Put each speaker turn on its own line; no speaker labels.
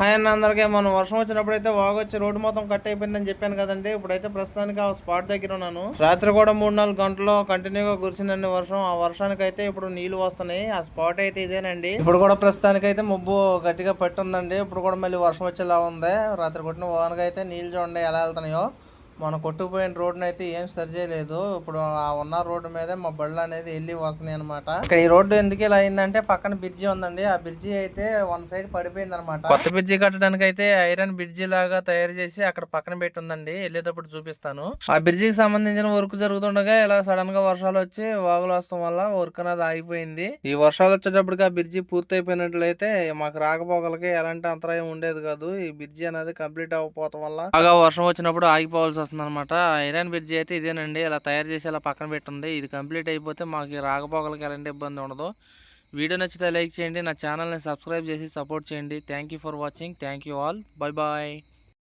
Hi అన్న అందరికీ మనం వర్షం వచ్చినప్పుడు అయితే వాగొచ్చి రోడ్డు మొత్తం కట్ అయిపోయిందని చెప్పాను కదండి. ఇప్పుడైతే ప్రస్తుతానికి ఆ స్పాట్ దగ్గర ఉన్నాను. రాత్రి కూడా మూడు నాలుగు గంటలు కంటిన్యూగా కురిసిందండి వర్షం. ఆ వర్షానికి అయితే ఇప్పుడు నీళ్ళు వస్తున్నాయి. ఆ స్పాట్ అయితే ఇదేనండి. ఇప్పుడు కూడా ప్రస్తుతానికి అయితే ముబ్బు గట్టిగా పట్టుందండి. ఇప్పుడు కూడా మళ్ళీ వర్షం వచ్చేలా ఉంది. రాత్రి కొట్టిన వానకైతే అయితే నీళ్ళు చూడండి ఎలా వెళ్తున్నాయో. మన కొట్టుకుపోయిన రోడ్డుని అయితే ఏం సరి చేయలేదు ఇప్పుడు ఆ ఉన్న రోడ్డు మీదే మా బళ్ళు అనేది వెళ్ళి వస్తున్నాయి అనమాట ఇక్కడ ఈ రోడ్డు ఎందుకు ఇలా అయిందంటే పక్కన బ్రిడ్జి ఉందండి. ఆ బ్రిడ్జి అయితే వన్ సైడ్ పడిపోయింది అనమాట కొత్త బ్రిడ్జి కట్టడానికి అయితే ఐరన్ బ్రిడ్జి లాగా తయారు చేసి అక్కడ పక్కన పెట్టి ఉందండి వెళ్ళేటప్పుడు చూపిస్తాను. ఆ బ్రిడ్జికి సంబంధించిన వర్క్ జరుగుతుండగా ఇలా సడన్గా వర్షాలు వచ్చి వాగులు వస్తాం వల్ల వర్క్ అనేది ఆగిపోయింది. ఈ వర్షాలు వచ్చేటప్పటికి ఆ బ్రిడ్జి పూర్తి అయిపోయినట్లయితే మాకు రాకపోకలకి ఎలాంటి అంతరాయం ఉండేది కాదు. ఈ బ్రిడ్జి అనేది కంప్లీట్ అవ్వకపోవడం వల్ల బాగా వర్షం వచ్చినప్పుడు ఆగిపోవాల్సి వస్తుంది అనమాట ఐరన్ బ్రిడ్జ్ అయితే ఇదేనండి. ఇలా తయారు చేసి ఇలా పక్కన పెట్టుంది. ఇది కంప్లీట్ అయిపోతే మాకు రాకపోకలకి ఎలాంటి ఇబ్బంది ఉండదు. వీడియో నచ్చితే లైక్ చేయండి. నా ఛానల్ని సబ్స్క్రైబ్ చేసి సపోర్ట్ చేయండి. Thank you for watching thank you all bye bye